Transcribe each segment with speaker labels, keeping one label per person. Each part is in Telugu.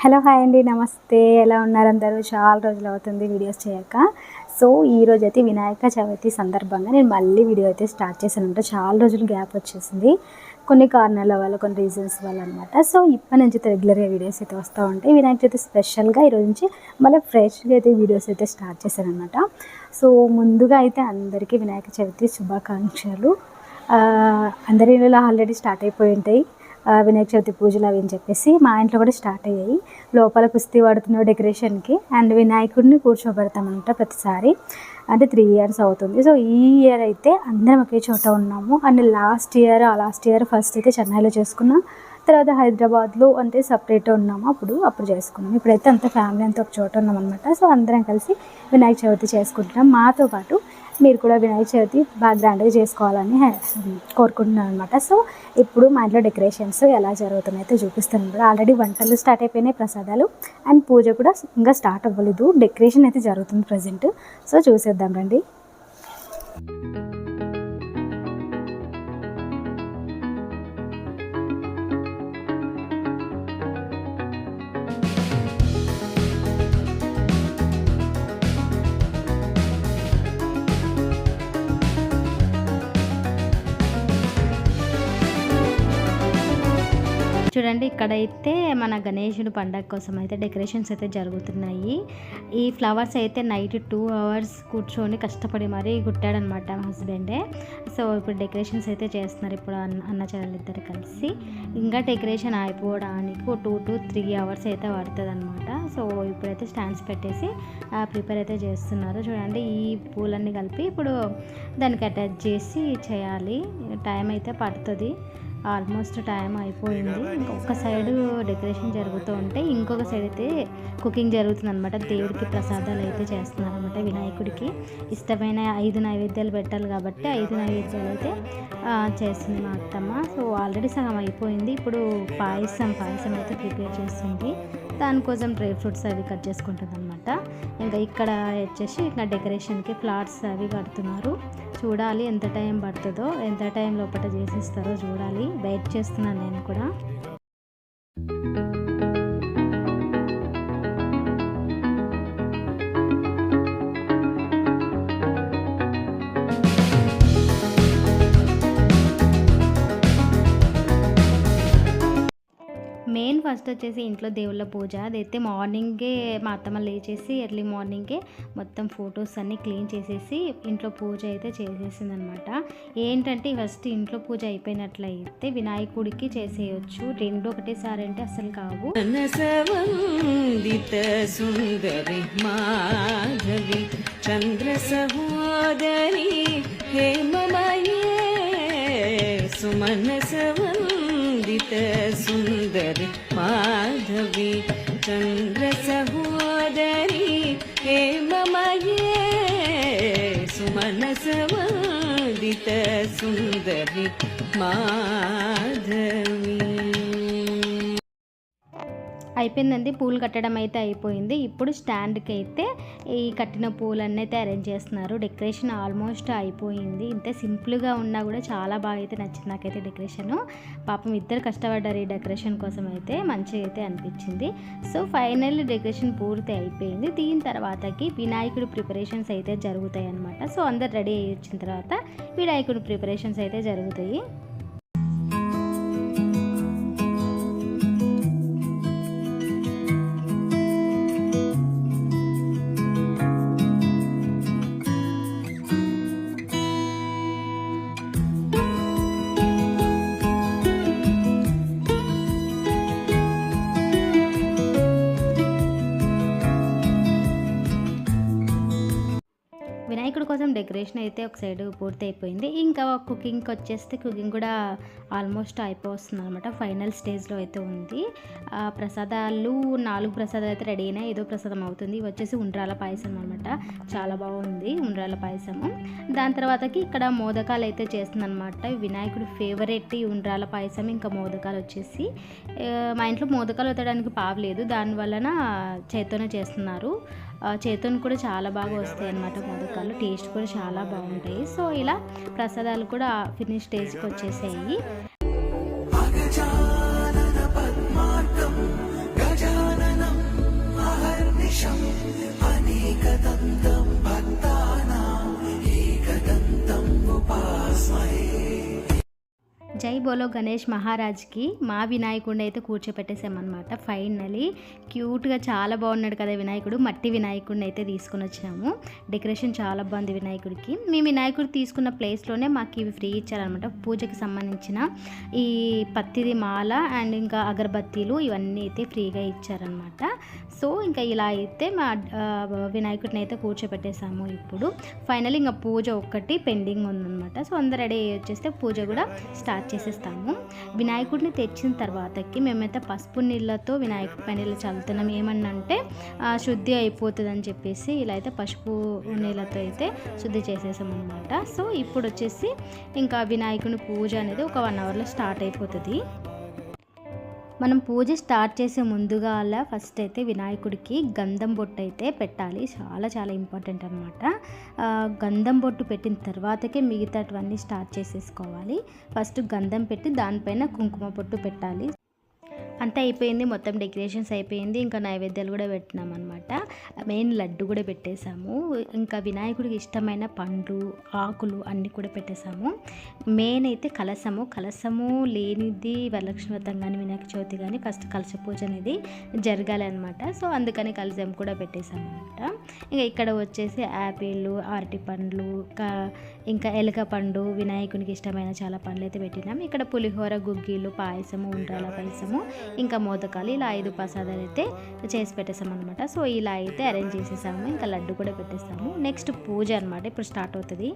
Speaker 1: హలో హాయ్ అండి. నమస్తే. ఎలా ఉన్నారు అందరూ? చాలా రోజులు అవుతుంది వీడియోస్ చేయక. సో ఈ రోజు అయితే వినాయక చవితి సందర్భంగా నేను మళ్ళీ వీడియో అయితే స్టార్ట్ చేశాను అనమాట చాలా రోజులు గ్యాప్ వచ్చేసింది. కొన్ని కారణాల వల్ల కొన్ని రీజన్స్ వల్ల అనమాట సో ఇప్పటి నుంచి అయితే రెగ్యులర్గా వీడియోస్ అయితే వస్తూ ఉంటాయి. వినాయక చవితి స్పెషల్గా ఈరోజు నుంచి మళ్ళీ ఫ్రెష్గా అయితే వీడియోస్ అయితే స్టార్ట్ చేశాను అనమాట సో ముందుగా అయితే అందరికీ వినాయక చవితి శుభాకాంక్షలు. అందరి ఆల్రెడీ స్టార్ట్ అయిపోయి ఉంటాయి. వినాయక చవితి పూజలు అవి అని చెప్పేసి మా ఇంట్లో కూడా స్టార్ట్ అయ్యాయి. లోపల కుస్తీ పడుతున్న డెకరేషన్కి అండ్ వినాయకుడిని కూర్చోబెడతామంట ప్రతిసారి. అంటే త్రీ ఇయర్స్ అవుతుంది. సో ఈ ఇయర్ అయితే అందరం ఒకే చోట ఉన్నాము. అండ్ లాస్ట్ ఇయర్ ఆ లాస్ట్ ఇయర్ ఫస్ట్ అయితే చెన్నైలో చేసుకున్నాం. తర్వాత హైదరాబాద్లో అంటే సపరేట్ ఉన్నాము. అప్పుడు అప్పుడు చేసుకున్నాం. ఇప్పుడైతే అంత ఫ్యామిలీ అంతా ఒక చోట ఉన్నాం అనమాట సో అందరం కలిసి వినాయక చవితి చేసుకుంటున్నాం. మాతో పాటు మీరు కూడా వినాయక చవితి బాగా గ్రాండ్గా చేసుకోవాలని కోరుకుంటున్నాను అనమాట సో ఇప్పుడు మా ఇంట్లో డెకరేషన్స్ ఎలా జరుగుతున్నాయి అయితే చూపిస్తున్నాను ఆల్రెడీ వంటలు స్టార్ట్ అయిపోయినాయి ప్రసాదాలు. అండ్ పూజ కూడా ఇంకా స్టార్ట్ అవ్వలేదు. డెకరేషన్ అయితే జరుగుతుంది ప్రజెంట్. సో చూసేద్దాం రండి. ఇక్కడ ఇక్కడైతే మన గణేశుడు పండగ కోసం అయితే డెకరేషన్స్ అయితే జరుగుతున్నాయి. ఈ ఫ్లవర్స్ అయితే నైట్ టూ అవర్స్ కూర్చొని కష్టపడి మరీ కుట్టాడనమాట మా హస్బెండే. సో ఇప్పుడు డెకరేషన్స్ అయితే చేస్తున్నారు ఇప్పుడు అన్న అన్నచారులు ఇద్దరు కలిసి. ఇంకా డెకరేషన్ అయిపోవడానికి ఒక టూ టు త్రీ అవర్స్ అయితే పడుతుంది అనమాట సో ఇప్పుడైతే స్టాండ్స్ పెట్టేసి ప్రిపేర్ అయితే చేస్తున్నారు. చూడండి ఈ పూలన్నీ కలిపి ఇప్పుడు దానికి అటాచ్ చేసి చేయాలి. టైం అయితే పడుతుంది. ఆల్మోస్ట్ టైం అయిపోయింది. ఇంకొక సైడ్ డెకరేషన్ జరుగుతూ ఉంటే ఇంకొక సైడ్ అయితే కుకింగ్ జరుగుతుంది అనమాట దేవుడికి ప్రసాదాలు అయితే చేస్తున్నారు అనమాట వినాయకుడికి. ఇష్టమైన ఐదు నైవేద్యాలు పెట్టాలి కాబట్టి ఐదు నైవేద్యాలు అయితే చేస్తుంది మా అత్తమ్మ. సో ఆల్రెడీ సగం అయిపోయింది. ఇప్పుడు పాయసం పాయసం అయితే ప్రిపేర్ చేస్తుంది. దానికోసం డ్రై ఫ్రూట్స్ అవి కట్ చేసుకుంటుంది అనమాట ఇంకా ఇక్కడ వచ్చేసి ఇంకా డెకరేషన్కి ఫ్లవర్స్ అవి కడుతున్నారు. చూడాలి ఎంత టైం పడుతుందో ఎంత టైం లోపల చేసిస్తారో చూడాలి. వెయిట్ చేస్తున్నాను నేను కూడా. ఫస్ట్ వచ్చేసి ఇంట్లో దేవుళ్ళ పూజ అదైతే మార్నింగే మా అత్తమ్మ లేచేసి ఎర్లీ మార్నింగే మొత్తం ఫొటోస్ అన్నీ క్లీన్ చేసేసి ఇంట్లో పూజ అయితే చేసేసిందనమాట. ఏంటంటే ఫస్ట్ ఇంట్లో పూజ అయిపోయినట్లయితే వినాయకుడికి చేసేయచ్చు. రెండు ఒకటేసారి అంటే అసలు కావు.
Speaker 2: సుందరి सुमनसवन्दित सुन्दरि माधवी
Speaker 1: అయిపోయిందండి. పూలు కట్టడం అయితే అయిపోయింది. ఇప్పుడు స్టాండ్కి అయితే ఈ కట్టిన పూలన్నీ అయితే అరేంజ్ చేస్తున్నారు. డెకరేషన్ ఆల్మోస్ట్ అయిపోయింది. ఇంత సింపుల్గా ఉన్నా కూడా చాలా బాగా అయితే నచ్చింది నాకైతే డెకరేషన్. పాపం ఇద్దరు కష్టపడ్డారు ఈ డెకరేషన్ కోసం అయితే మంచిగా అయితే అనిపించింది. సో ఫైనల్ డెకరేషన్ పూర్తి అయిపోయింది. దీని తర్వాతకి వినాయకుడి ప్రిపరేషన్స్ అయితే జరుగుతాయి అనమాట సో అందరు రెడీ అయ్యి వచ్చిన తర్వాత వినాయకుడి ప్రిపరేషన్స్ అయితే జరుగుతాయి. వినాయకుడి కోసం డెకరేషన్ అయితే ఒక సైడ్ పూర్తి అయిపోయింది ఇంకా కుకింగ్కి వచ్చేస్తే కుకింగ్ కూడా ఆల్మోస్ట్ అయిపోతుంది అనమాట ఫైనల్ స్టేజ్లో అయితే ఉంది. ఆ ప్రసాదాలు నాలుగు ప్రసాదాలు అయితే రెడీ అయినాయి. ఏదో ప్రసాదం అవుతుంది. ఇవి వచ్చేసి ఉండ్రాల పాయసం అనమాట చాలా బాగుంది ఉండ్రాల పాయసము. దాని తర్వాతకి ఇక్కడ మోదకాలు అయితే చేస్తుంది అనమాట వినాయకుడి ఫేవరెట్ ఈ ఉండ్రాల పాయసం. ఇంకా మోదకాలు వచ్చేసి మా ఇంట్లో మోదకాలు వతడానికి పావలేదు దానివలన చేత్తోనే చేస్తున్నారు. చేతుని కూడా చాలా బాగా వస్తాయి అన్నమాట మోదకాలు టేస్ట్ కూడా చాలా బాగుంటాయి. సో ఇలా ప్రసాదాలు కూడా ఫినిష్ స్టేజ్కి వచ్చేసాయి. జై బోలో గణేష్ మహారాజ్కి మా వినాయకుడిని అయితే కూర్చోపెట్టేసామన్నమాట. ఫైనలీ క్యూట్గా చాలా బాగున్నాడు కదా వినాయకుడు. మట్టి వినాయకుడిని అయితే తీసుకుని వచ్చినాము డెకరేషన్ చాలా బాగుంది వినాయకుడికి. మేము వినాయకుడు తీసుకున్న ప్లేస్లోనే మాకు ఇవి ఫ్రీ ఇచ్చారనమాట పూజకి సంబంధించిన ఈ పత్తిది మాల అండ్ ఇంకా అగరబత్తీలు ఇవన్నీ అయితే ఫ్రీగా ఇచ్చారనమాట సో ఇంకా ఇలా అయితే మా వినాయకుడిని అయితే కూర్చోపెట్టేసాము ఇప్పుడు. ఫైనల్ ఇంకా పూజ ఒక్కటి పెండింగ్ ఉందన్నమాట. సో అందరు రెడీ వచ్చేస్తే పూజ కూడా స్టార్ట్ చేస్తాం చేసేస్తాము. వినాయకుడిని తెచ్చిన తర్వాతకి మేమైతే పసుపు నీళ్ళతో వినాయకుడి పైన ఇలా చల్లుతున్నాం. ఏమన్నంటే అంటే శుద్ధి అయిపోతుంది అని చెప్పేసి ఇలా అయితే పసుపు నీళ్ళతో అయితే శుద్ధి చేసేసాం అనమాట సో ఇప్పుడు వచ్చేసి ఇంకా వినాయకుని పూజ అనేది ఒక వన్ అవర్లో స్టార్ట్ అయిపోతుంది. మనం పూజ స్టార్ట్ చేసే ముందుగా అలా ఫస్ట్ అయితే వినాయకుడికి గంధం బొట్టు అయితే పెట్టాలి. చాలా చాలా ఇంపార్టెంట్ అనమాట గంధం బొట్టు పెట్టిన తర్వాతకే మిగతావన్నీ స్టార్ట్ చేసేసుకోవాలి. ఫస్ట్ గంధం పెట్టి దానిపైన కుంకుమ బొట్టు పెట్టాలి. అంతా అయిపోయింది. మొత్తం డెకరేషన్స్ అయిపోయింది. ఇంకా నైవేద్యాలు కూడా పెట్టినాం అనమాట మెయిన్ లడ్డు కూడా పెట్టేశాము ఇంకా వినాయకుడికి ఇష్టమైన పండ్లు ఆకులు అన్నీ కూడా పెట్టేశాము మెయిన్ అయితే కలసము కలసము లేనిది వరలక్ష్మి వ్రతం కానీ వినాయక చవితి కానీ ఫస్ట్ కలస పూజ అనేది జరగాలి అనమాట సో అందుకని కలసం కూడా పెట్టేశాము అనమాట ఇంకా ఇక్కడ వచ్చేసి యాపిల్ అరటి పండ్లు ఇంకా ఎలక పండు వినాయకునికి ఇష్టమైన చాలా పండ్లు అయితే పెట్టినాం. ఇక్కడ పులిహోర గుగ్గిలు పాయసము ఉండ్రాల పాయసము ఇంకా మోదకాలు ఇలా ఐదు ప్రసాదాలు అయితే చేసి పెట్టేసామన్నమాట సో ఇలా అయితే అరేంజ్ చేసేసాము. ఇంకా లడ్డు కూడా పెట్టేస్తాము. నెక్స్ట్ పూజ అనమాట ఇప్పుడు స్టార్ట్ అవుతుంది.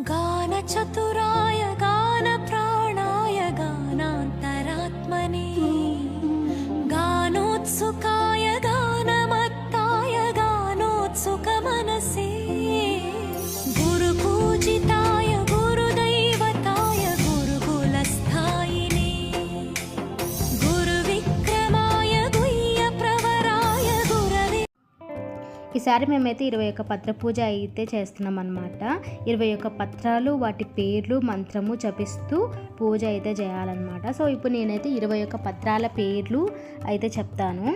Speaker 3: గాన చతురాయ గాన ప్రాణాయ గానాంతరాత్మని. గానోత్సుకా
Speaker 1: ఈసారి మేమైతే ఇరవై ఒక్క పత్ర పూజ అయితే చేస్తున్నాం అనమాట ఇరవై ఒక్క పత్రాలు వాటి పేర్లు మంత్రము జపిస్తూ పూజ అయితే చేయాలన్నమాట. సో ఇప్పుడు నేనైతే ఇరవై ఒక్క పత్రాల పేర్లు అయితే చెప్తాను.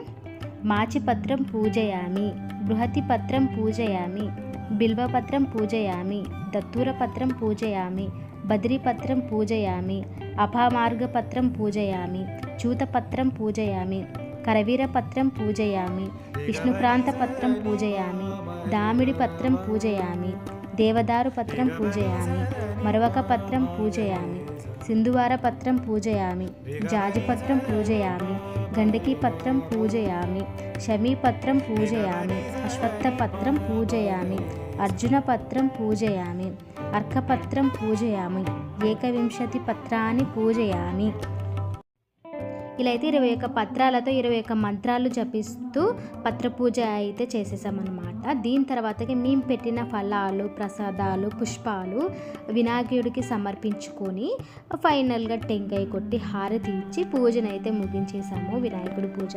Speaker 1: మాచిపత్రం పూజయామి బృహతి పత్రం పూజయామి బిల్వపత్రం పూజయామి దత్తూరపత్రం పూజయామి బద్రీపత్రం పూజయామి అపామార్గపత్రం పూజయామి చూతపత్రం పూజయామి కరవీరపత్రం పూజయామి విష్ణుప్రాంతపత్రం పూజయామి దామిడి పత్రం పూజయామి దేవదారు పత్రం పూజయామి మరవక పత్రం పూజయామి సింధువార పత్రం పూజయామి జాజిపత్రం పూజయామి గండకీ పత్రం పూజయామి శమీపత్రం పూజయామి అశ్వత్థ పత్రం పూజయామి అర్జున పత్రం పూజయామి అర్కపత్రం పూజయామి ఏకవింశతి పత్రాన్ని పూజయామి. ఇలా అయితే ఇరవై ఒక్క పత్రాలతో ఇరవై ఒక్క మంత్రాలు జపిస్తూ పత్ర పూజ అయితే చేసేసామన్నమాట. దీని తర్వాతకి మేము పెట్టిన ఫలాలు ప్రసాదాలు పుష్పాలు వినాయకుడికి సమర్పించుకొని ఫైనల్గా టెంకాయ కొట్టి హారతి ఇచ్చి పూజనైతే ముగించేసాము వినాయకుడి పూజ.